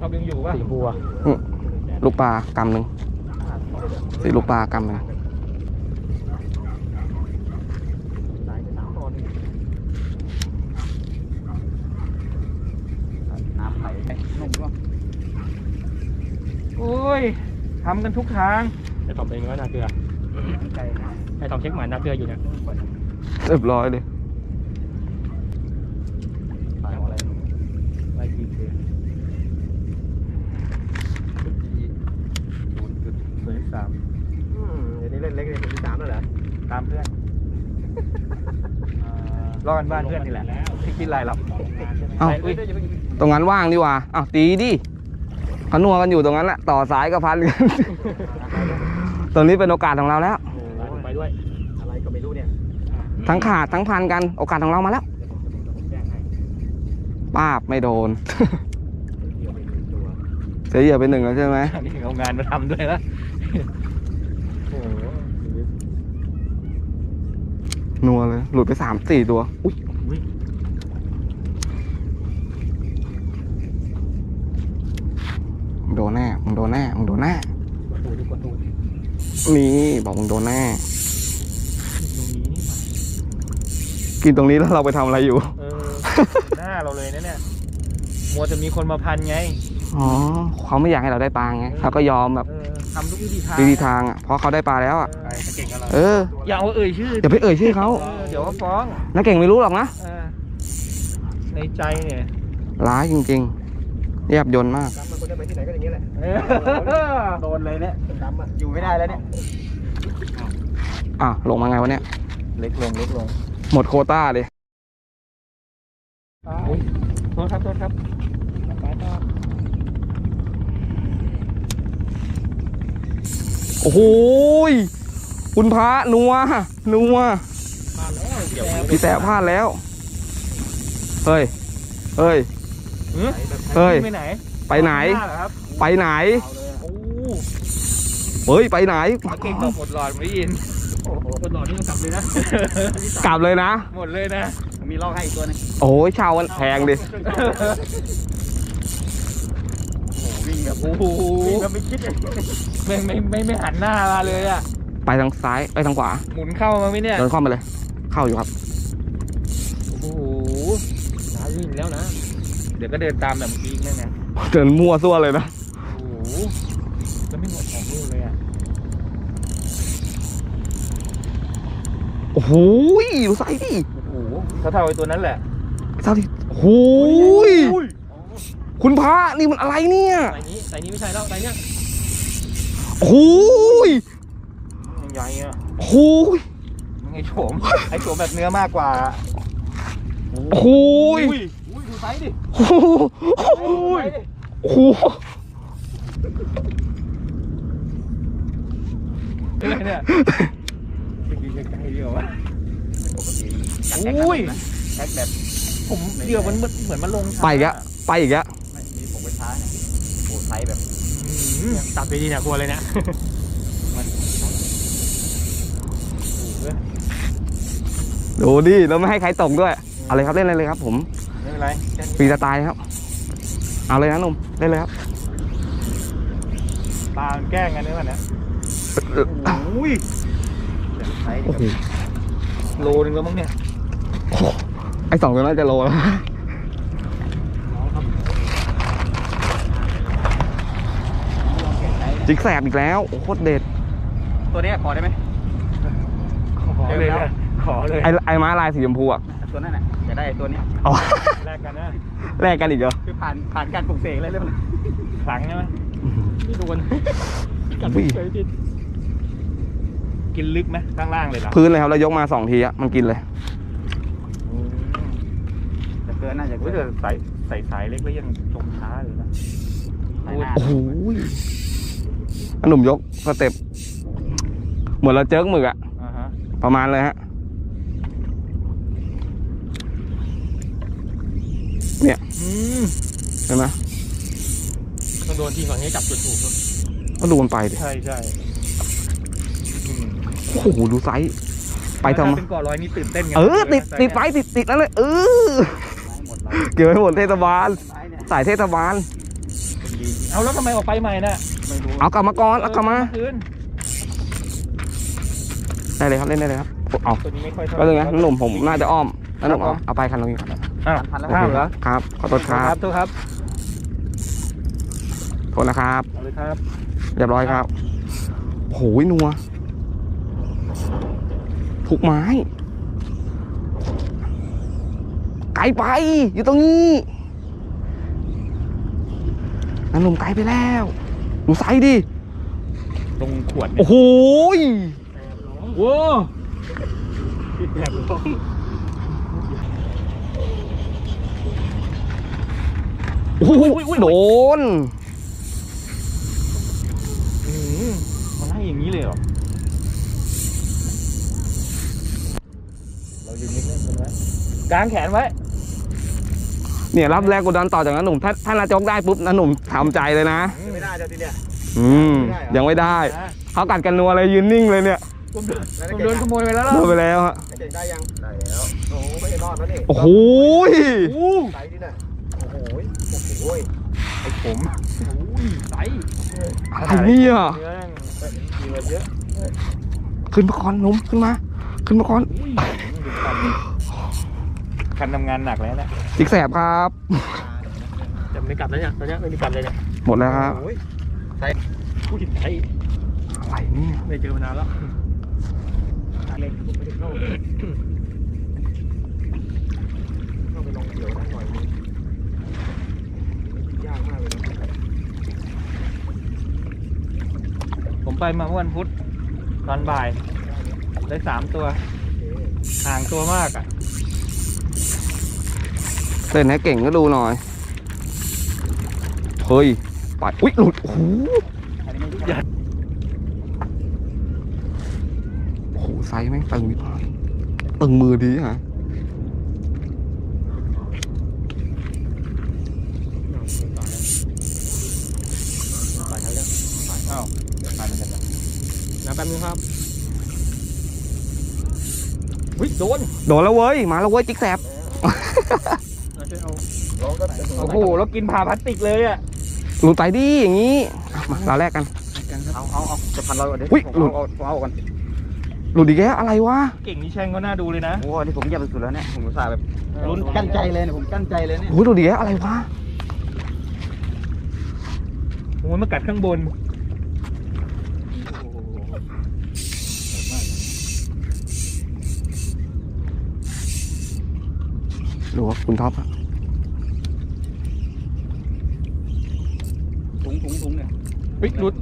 เรายังอยู่ป่ะสีบัวลูกปลากำหนึ่งสีลูกปลากำหนึ่งสายไปสามตอนนี่น้ำไหลนุ่มก็โอ้ยทำกันทุกทางไอ้ตอมเองก็นาเกลือใจนะไอ้ตอมเช็คหมายนาเกลืออยู่เนี่ยเรียบร้อยเลย สายอะไร ไล่ทีเคือสวยสาม อืมเดี๋ยวนี้เล่นเล็กเลยถึงสามแล้วเหรอ ตามเพื่อนรอกันบ้านเพื่อนนี่แหละที่คิดไรหรอกเอ้าไปอุ้ยตรงนั้นว่างดีกว่าอ้าวตีดิเขานัวกันอยู่ตรงนั้นแหละต่อสายกับพันกัน ตรงนี้เป็นโอกาสของเราแล้ว ไปด้วย อะไรก็ไม่รู้เนี่ย ทั้งขาดทั้งพันกันโอกาสของเรามาแล้วแจ้งให้ป้าบไม่โดนเดี๋ยวไปดูตัวเสียเหยื่อไปหนึ่งแล้วใช่ไหมนี่เอางานมาทำด้วยแล้วโอ้โห นัวเลย หลุดไปสามสี่ตัวอุ้ยอุ้ยมึงโดนแน่ มึงโดนแน่ มึงโดนแน่กดตูดดิกดตูดนี่บอกมึงโดนแน่ตรงนี้นี่หว่ากินตรงนี้แล้วเราไปทำอะไรอยู่ เออ หน้าเราเลยนะเนี่ย มัวจะมีคนมาพันไง อ๋อเขาไม่อยากให้เราได้ปลาไงเขาก็ยอมแบบ เออทำทุกวิธีทางวิธีทางอะเพราะเขาได้ปลาแล้วอะเออจะเก่งกับเราเอออย่าเอาเอ่ยชื่ออย่าไปเอ่ยชื่อเขาเออเดี๋ยวก็ฟ้องนักเก่งไม่รู้หรอกนะเออในใจเนี่ยร้ายจริงๆแยบยนต์มากดำมันคนได้ไปที่ไหนก็อย่างเงี้ยแหละเออโดนเลยเนี่ยดำอะอยู่ไม่ได้แล้วเนี่ยอะลงมาไงวะเนี่ยเล็กลงเล็กลงหมดโควต้าเลยอุ้ยโทษครับโทษครับไปต่อ โอ้โหยคุณพระนัวนัวมาแล้วเดี๋ยวพี่แต่พลาดแล้ว เฮ้ย เฮ้ย เฮ้ยเฮ้ยไปไหน ไปไหนข้างาเรอครับไปไหนโอ้เฮ้ย ไปไหนมาเก่งบอกหมดหลอดไม่ได้ยินโอ้โหคนหล่อนี่ต้องกลับเลยนะ กลับเลยนะ หมดเลยนะ มีลอกให้อีกตัวหนึงโอ้ยเช่ากันแพงดิโอ้โหวิ่ง แบบโอ้โหวิ่งแบบไม่คิดเลยไม่ไม่ไม่ไม่หันหน้ามาเลยอะไปทางซ้ายไปทางขวาหมุนเข้ามาไหมเนี่ยเดินเข้ามาเลย เข้าอยู่ครับโอ้โหน้าวิ่งแล้วนะเดี๋ยวก็เดินตามแบบเมื่อกี้นั่นนะเดินมั่วซั่วเลยนะโอ้โหแล้วไม่หมดของลูกเลยอะโอ้โหยดูไซส์ดิโอ้โหเท่าเท่าๆไอ้ตัวนั้นแหละเท่าที่โอ้โหย คุณพระนี่มันอะไรเนี่ยใส่นี้ใส่นี้ไม่ใช่แล้วใส่เนี้ยโอ้โหยยังใหญ่อะโอ้โหยมึงไอ้โฉมไอ้ตัวแบบเนื้อมากกว่าโอ้โหยอุ้ยดูไซส์ดิโอ้โหโอ้โหอะไรเนี่ยยืนใกล้ๆเดียววะปกติอุ้ยแท็กแบบผมเดียวมันเหมือนมันลงช้าไปอีกแล้วไปอีกแล้วไม่มีผมไป ช้าเนี่ยโอ้ไซส์แบบอืมตัดไปดีเนี่ยกลัวเลยเนี่ยมันโอ้โหดูดิแล้วไม่ให้ใครตกด้วยเอาเลยครับเล่นเลยครับ ผมไม่เป็นไรแค่นี้ฟรีสไตล์ครับ เอาเลยนะหนุ่มเล่นเลยครับตามันแกล้งกันนี่วะเนี่ยอุ้ยไซส์โอ้โหโลนึงแล้วมั้งเนี่ยไอสองตัวน่าจะโลแล้ว จิกแสบอีกแล้วโอ้โคตรเด็ดตัวเนี้ยขอได้ไหม ขอเลยนะขอเลยไอไอม้าลายสีชมพูอะตัวนั้นน่ะจะได้ตัวเนี้ยอ๋อ แลกกันนะแลกกันอีกเหรอคือผ่านผ่านการปลูกเสกเลยเรียบร้อยขลังใช่ไหมที่โดนกัดอุ้ยเคยกินกินลึกไหมข้างล่างเลยเหรอพื้นเลยครับแล้วยกมาสองทีอะมันกินเลยจะเกินน่าจะเฮ้เกิยนแต่ใส่ใส่สายเล็กแล้วยังจมช้าเลยนะสายหน้าโอ้โหอัน หนุ่มยกสเต็ปเหมือนเราเจิกหมึกอะอ่าฮะประมาณเลยฮะอืมเห็นไหมต้องโดนทีก่อนให้จับจุดถูกครับก็ดูมันไปดิใช่ใช่อืมโอ้โหดูไซส์ไปทำไมถ้าเป็นก่อร้อยนี่ตื่นเต้นไงเออ ติดติดไฟติดติดนั่นเลยเออไม้หมดเราเกี่ยวให้หมดเทศบาลไม้เนี่ยสายเทศบาลพ เอาแล้วทำไมออกไปใหม่น่ะไม่รู้เอากลับมาก่อนเอากลับมาคืนได้เลยครับเล่นได้เลยครับเอาตัวนี้ไม่ค่อยก็เลยนะหนุ่มผมน่าจะอ้อมนะหนุ่มเอาเอาไปคันตรงนี้อ้าวพันแล้วโอเคห้ามเหรอครับขอโทษครับโทษครับโทษนะครับเอาเลยครับเรียบร้อยครับโหยนัวทุกไม้ไกลไปอยู่ตรงนี้ นั่นหนุ่มไกลไปแล้วหนูใส่ดิ ตรงขวดโอ้โหยโว้โอ้โหโดนอืมมันให้อย่างนี้เลยเหรอ เรายืนนิ่งๆกันไว้กางแขนไว้ เนี่ยรับแรงกดดันต่อจากนั้นหนุ่มถ้าถ้านาจกได้ปุ๊บนะหนุ่มทำใจเลยนะ ไม่ได้เดี๋ยวทีเนี้ย อืมยังไม่ได้ เขากัดกันนัวเลยยืนนิ่งเลยเนี่ยผมโดนผมโดนขโมยไปแล้วล่ะโดนไปแล้วฮะเก่งได้ยังได้แล้วโอ้โหไม่รอดแล้วนี่โอ้โหยใส่ดิน่ะโอ้โหโอ้โหไอ้ผมอุ้ยใสอะไรเนี่ยเนื้อมีมาเยอะขึ้นมาก่อนหนุ่มขึ้นมา ขึ้นมาก่อนอุ้ยดู คันคันทำงานหนักแล้วนะอีกแสบครับ จะไม่กลับแล้วเนี่ยตอนนี้ไม่มีกลับเลยเนี่ยหมดแล้วครับอุ้ยใสใสอะไรเนี่ยไม่เจอมานานแล้วเล็กผมไม่ได้เข้าเข้าไปลองเกี่ยวได้หน่อยนึงยากมากเลยนะผมไปมาเมื่อวันพุธตอนบ่าย ได้สามตัวห่างตัวมากอะ เล่นให้เก่งก็ดูหน่อย เฮ้ย ไป อุ้ยหลุดโอ้โหโอ้โหไซส์แม่งตึงดหน่อยตึงมือดีฮะอ้าวผ่านไปแล้วนะแป๊บนึงครับวิโดน โดนแล้วเว้ย มาแล้วเว้ย จิ๊กแสบ ร้องก็โอ้โหแล้วกินผ่าพลาสติกเลยอะหลุดไปดิอย่างนี้อะมาเราแรกกัน เอาเอาเอาจะพันเราก่อนดิอุ๊ยหลุด เอาเอาเอาก่อนหลุดอีกแล้วอะไรวะเก่งนี่แช่งก็น่าดูเลยนะโอ้โหนี่ผมเยี่ยมสุดแล้วเนี่ยผมอุตส่าห์แบบลุ้นกั้นใจเลยเนี่ยผมกั้นใจเลยเนี่ยโอ้โหหลุดอีกแล้วอะไรวะโอ้ยมากัดข้างบนดูว่าคุณท็อปอะ ถุงถุงถุง เนี่ยวิหลุด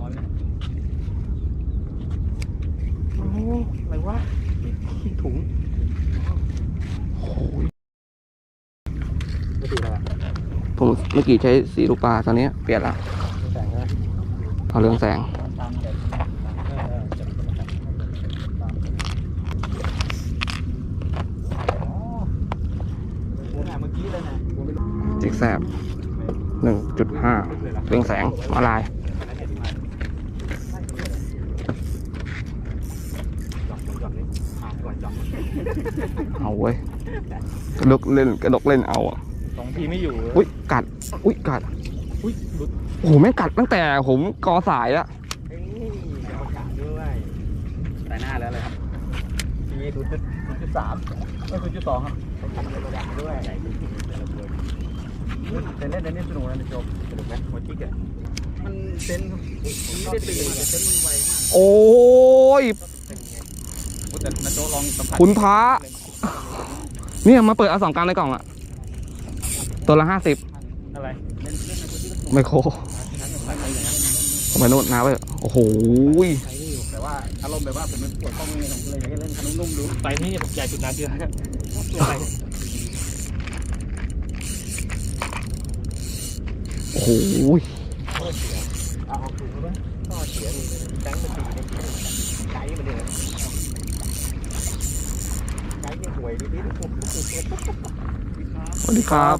โอ้อะไรวะขี้ถุงโอ้ยไม่ดูแล้วผมเมื่อกี้ใช้สีลูกปลาตอนนี้เปลี่ยนละแสงนะเอาเรื่องแสงเมื่อกี้เลยนะจิ๊กแสบหนึ่งจุดห้าเรื่องแสงมาลาย เอาเว้ยกระดกเล่นกระดกเล่นเอาอะสองทีไม่อยู่อุ้ยกัด อุ้ยกัดอุ้ยหลุดโอ้โหแม่งกัดตั้งแต่ผมกอสายอะเอ้ยกรรมการด้วยใส่หน้าแล้วเลยครับนี่ศูนย์จุดศูนย์จุดสามไม่ศูนย์จุดสองครับกรรมการด้วยเล่นเล่นเล่นนี่สนุกนะจบสนุกไหมหัวจิ๊กอะมันเซนไม่ได้ตื่นเซนมันไวมากโอ้ย แต่นาโจลองสัมผัสคุณพระเนี่ยมาเปิดเอาสองกรัมในกล่องอะตัวละห้าสิบอะไรไมโครไปนู่นนะไปโอ้โหแต่ว่าอารมณ์แบบว่าผมเป็นปวดข้อมือผมเลยอยากให้เล่นขนมนุ่มดูไปนี่ใหญ่สุดนาเดือนตัวอะไรโอ้โหเอาเอาถุงมาบ้างก็เสียเลยแจ้งมันตีเลยไก่มันเลยไก่ยังห่วยนิดนิด สวัสดีครับ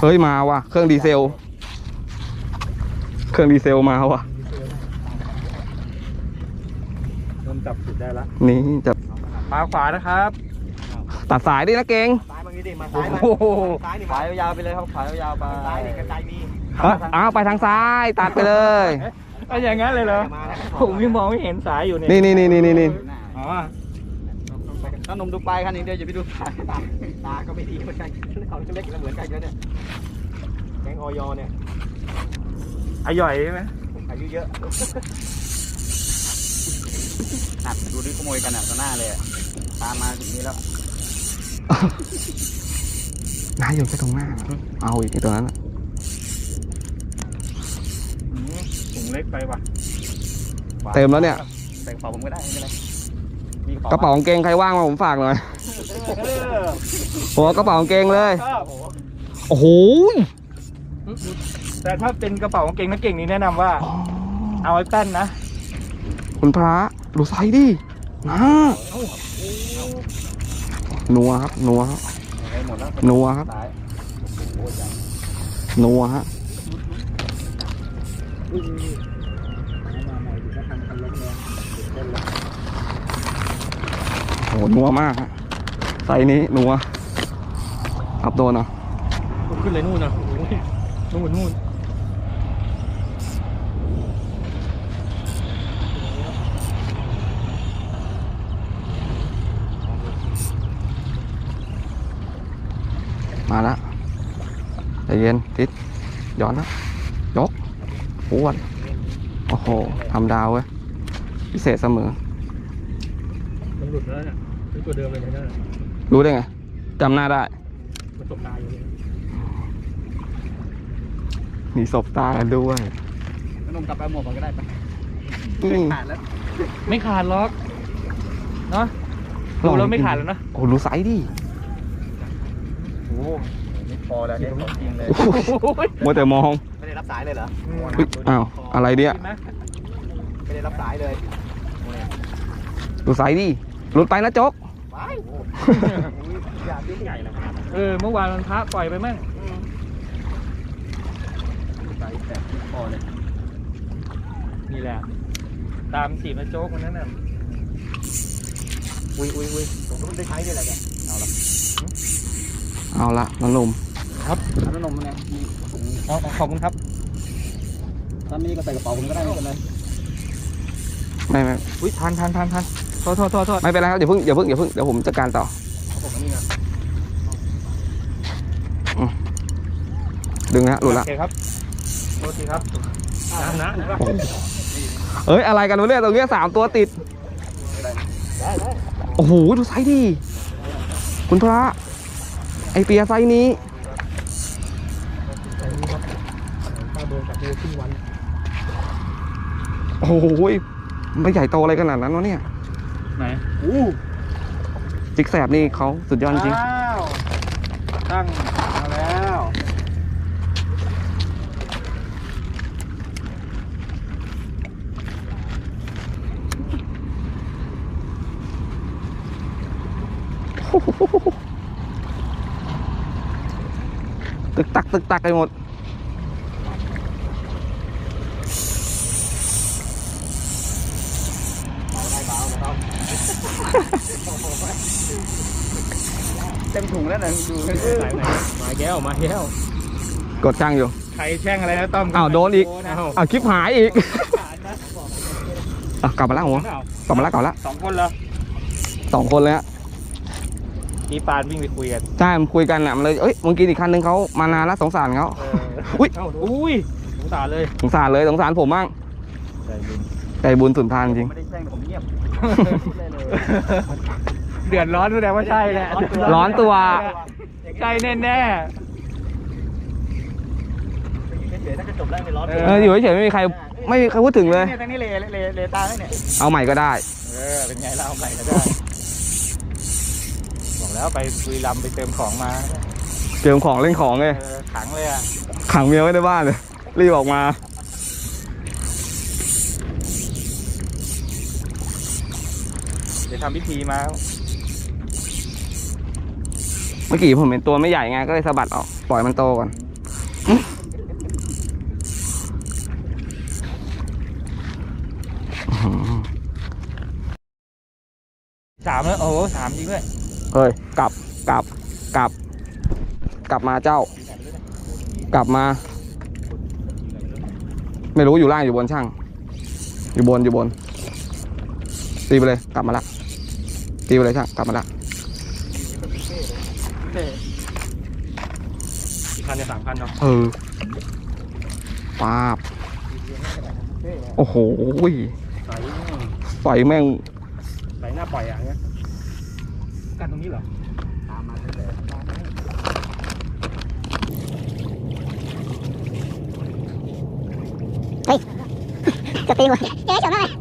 เฮ้ยมาว่ะ เครื่องดีเซล เครื่องดีเซลมาว่ะโดนจับจุดได้ละนี่จะปลาขวานะครับ ตัดสายดินะเก่ง ซ้ายบางทีดิมาซ้ายมาโอ้โห ซ้ายนี่ขายยาวๆไปเลยครับขายยาวๆไปซ้ายนี่กระจายมีเอ้ยเอาไปทางซ้ายตัดไปเลย เอาอย่างนั้นเลยเหรอ มาแล้วผมยังมองไม่เห็นสายอยู่เนี่ยนี่นี่นี่นี่นี่นี่อ๋อถ้านมดูปลายคันนี้เดียวอย่าไปดูตาตาตาก็ไม่ดีเหมือนกันเขาก็เล็กแล้วเหมือนกันเนี่ยแกงออยเนี่ยอาย่อยใช่ไหมอายุเยอะหัดดูดิขโมยกันอะต่อหน้าเลยอะตามมาถึงนี้แล้ว นายอยู่แค่ตรงหน้า เอาอีกไอ้ตัวนั้นน่ะอืมถุงเล็กไปว่ะเต็มแล้วเนี่ย ใส่กระเป๋าผมก็ได้ไม่เป็นไรมีกระเป๋ากางเกงใครว่างมาผมฝากหน่อยเออโอ้กระเป๋ากางเกงเลย ครับโอ้โหแต่ถ้าเป็นกระเป๋ากางเกงนักเก่งนี่แนะนำว่า เอาไอ้แป้นนะคุณพระดูไซส์ดินะ นัวครับนัวครับนัวครับนัวฮะโหนัวมากฮะไซนี้นัวอับโดนเหรอขึ้นเลยนู่นนะโอ้ยนู่นนู่น มาแล้วใจเย็นทิศย้อนนะยกปวดโอ้โหทำดาวเว้ยพิเศษเสมอมันหลุดแล้วเนี่ยเป็นตัวเดิมเลยนะรู้ได้ไงจำหน้าได้มันตกตายอยู่เลยมีศพตากันด้วยนมกลับไปหมดก่อนก็ได้ปะอืมขาดแล้ว ไม่ขาดล็อก เนาะดูแล้วไม่ขาดแล้วนะโอ้ดูไซส์ดิโอ้โห นี่พอแล้วเนี่ยของจริงเลย มัวแต่มอง ไม่ได้รับสายเลยเหรออุ๊ยอ้าว อะไรเนี่ยเห็นไหมไม่ได้รับสายเลยดูไซส์ดิหลุดไปนะโจ๊ก ว้ายอยากยิ่งใหญ่นะเออ เมื่อวานมันพระปล่อยไปมั่งสายแบบพอเลยนี่แหละ ตามสีมาโจ๊กคนนั้นน่ะอุ้ยอุ้ยอุ้ยผมก็เพิ่งได้ใช้นี่แหละเนี่ยเอาละ เอาละน้องหนุ่มเอาน้ำนมมาเนี่ยมีถุงเอาเอาขอบคุณครับถ้ามีก็ใส่กระเป๋าผมก็ได้ไม่เป็นไรไม่ไม่อุ้ยทันทันทันทันโทษโทษโทษโทษไม่เป็นไรครับอย่าเพิ่งอย่าเพิ่งอย่าเพิ่งเดี๋ยวผมจัดการต่อเอาผมอันนี้ไงดึงนะฮะหลุดละโอเคครับโทษทีครับน้ำนะเอ้ยอะไรกันวะเนี่ยตรงเนี้ยสามตัวติดได้ได้โอ้โหดูไซส์ดิคุณพระ ไอเปียไซส์นี้ตาโดนกับตัวครึ่งวันโอ้โหไม่ใหญ่โตอะไรขนาดนั้นวะเนี่ย ไหนอู้จิกแสบนี่เขาสุดยอดจริงอ้าวตั้งมาแล้ว ตึกตักตึกตักไปหมด เต็มถุงแล้วนะดูไหนไหนมาแก้วมาแก้วกดช่างอยู่ ใครแช่งอะไรนะต้อมอ้าวโดนอีกอ้าวอะคลิปหายอีกอะกลับมาแล้วหัวกลับมาแล้วกลับมาแล้วสองคนเหรอสองคนเลยฮะ พี่ปานวิ่งไปคุยกันใช่มันคุยกันอะมันเลยเอ้ยเมื่อกี้อีกคันนึงเขามานานแล้วสงสารเขาเอออุ๊ยเอ้าอุ้ยสงสารเลยสงสารเลยสงสารผมบ้างใจบุญใจบุญสุนทานจริงไม่ได้แจ้งแต่ผมเงียบพูดได้เลยเดือดร้อนแสดงว่าใช่แหละร้อนตัวใช่แน่แน่เฉยๆน่าจะจบแล้วไม่ร้อนเอออยู่เฉยๆไม่มีใครไม่มีใครพูดถึงเลยเนี่ยทางนี้เลเลเลตาแล้วเนี่ยเอาใหม่ก็ได้ๆเออเป็นไงเราเอาใหม่ก็ได้บอก แล้วไปคุยลำไปเติมของมาเตรียมของเล่นของเลยเออขังเลยอะขังเมียไว้ในบ้านเลยรีบออกมาเดี๋ยวทำพิธีมาเมื่อกี้ผมเห็นตัวไม่ใหญ่ไงก็เลยสะบัดออกปล่อยมันโตก่อนอื้อหือสามแล้วโอ้โหสามจริงด้วย เฮ้ยกลับกลับกลับ กลับมาเจ้า กลับมา ไม่รู้อยู่ล่างอยู่บนช่าง อยู่บนอยู่บน ตีไปเลยกลับมาละตีไปเลยช่างกลับมาละกี่คันเนี่ยสามคันเนาะเออป้าบโอ้โหใส่ไฟแม่งใส่หน้าปล่อยอย่างเงี้ย กันตรงนี้เหรอตามมาตั้งแต่ตามมาให้จะตีหัวเจ๊จบแล้ว